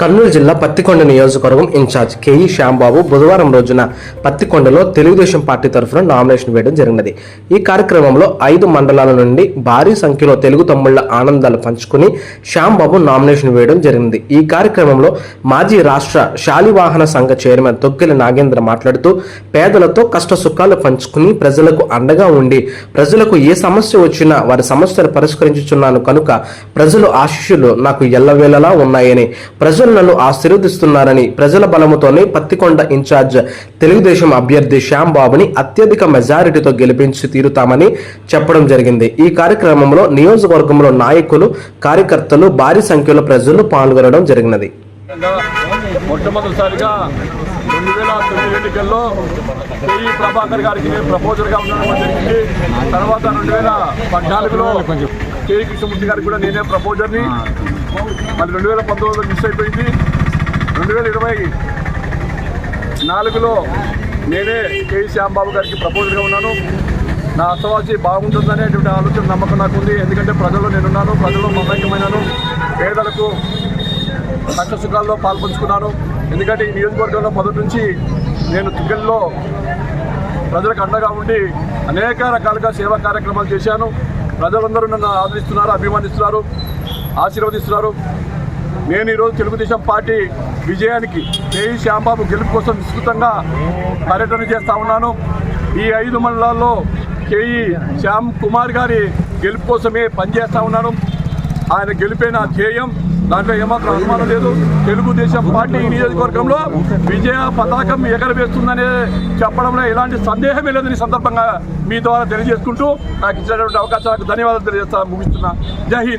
కర్నూలు జిల్లా పత్తికొండ నియోజకవర్గం incharge K E Shyambabu బుధవారం రోజున పత్తికొండలో తెలుగుదేశం పార్టీ తరఫున నామినేషన్ వేయడం జరిగినది. ఈ కార్యక్రమంలో ఐదు మండలాల నుండి భారీ సంఖ్యలో తెలుగు తమ్ముళ్ళ ఆనందాలు పంచుకుని శ్యాంబాబు నామినేషన్ వేయడం జరిగింది. ఈ కార్యక్రమంలో మాజీ రాష్ట్ర శాలివాహన సంఘ చైర్మన్ తొక్కెల నాగేంద్ర మాట్లాడుతూ పేదలతో కష్ట సుఖాలు పంచుకుని ప్రజలకు అండగా ఉండి ప్రజలకు ఏ సమస్య వచ్చినా వారి సమస్యలు పరిష్కరించుచున్నాను కనుక ప్రజలు ఆశీస్సులు నాకు ఎల్లవేళలా ఉన్నాయని ప్రజలు నన్ను ఆశీర్వదిస్తున్నారని ప్రజల బలముతోనే పత్తికొండ ఇన్ఛార్జ్ తెలుగుదేశం అభ్యర్థి శ్యామ్ బాబుని అత్యధిక మెజారిటీతో గెలిపించి తీరుతామని చెప్పడం జరిగింది. ఈ కార్యక్రమంలో నియోజకవర్గంలో నాయకులు కార్యకర్తలు భారీ సంఖ్యలో ప్రజలు పాల్గొనడం జరిగినది. మొట్టమొదటిసారిగా రెండు వేల తొమ్మిది ఎన్నికల్లో కేఈ ప్రభాకర్ గారికి నేను ప్రపోజర్గా ఉండడం జరిగింది. తర్వాత రెండు వేల పద్నాలుగులో కేఈ కృష్ణమూర్తి గారికి కూడా నేనే ప్రపోజర్ని మరి రెండు వేల పంతొమ్మిదిలో మిస్ అయిపోయింది. రెండు వేల ఇరవై నాలుగులో నేనే కేఈ శ్యాంబాబు గారికి ప్రపోజల్గా ఉన్నాను. నా అసవాసి బాగుంటుందనేటువంటి ఆలోచన నమ్మకం నాకు ఉంది ఎందుకంటే ప్రజల్లో నేనున్నాను ప్రజల్లో మమేకమైనాను. పేదలకు కష్ట సుఖాల్లో పాల్పంచుకున్నాను. ఎందుకంటే ఈ నియోజకవర్గంలో మొదటి నుంచి నేను తుగ్గల్లో ప్రజలకు అండగా ఉండి అనేక రకాలుగా సేవా కార్యక్రమాలు చేశాను. ప్రజలందరూ నన్ను ఆదరిస్తున్నారు అభిమానిస్తున్నారు. ఆశీర్వదిస్తున్నారు. నేను ఈరోజు తెలుగుదేశం పార్టీ విజయానికి కేఈ శ్యాంబాబు గెలుపు కోసం విస్తృతంగా పర్యటన చేస్తా ఉన్నాను. ఈ ఐదు మండలాల్లో కేఈ శ్యామ్ కుమార్ గారి గెలుపు కోసమే పనిచేస్తూ ఉన్నాను ఆయన గెలిపే నా ధ్యేయం. దాంట్లో ఏమాత్రం అనుమానం లేదు. తెలుగుదేశం పార్టీ ఈ నియోజకవర్గంలో విజయ పతాకం ఎగరవేస్తుందనే చెప్పడంలో ఎలాంటి సందేహమే లేదని సందర్భంగా మీ ద్వారా తెలియజేసుకుంటూ నాకు ఇచ్చినటువంటి అవకాశాలకు ధన్యవాదాలు తెలియజేస్తా ముగిస్తున్నా. జై హింద్.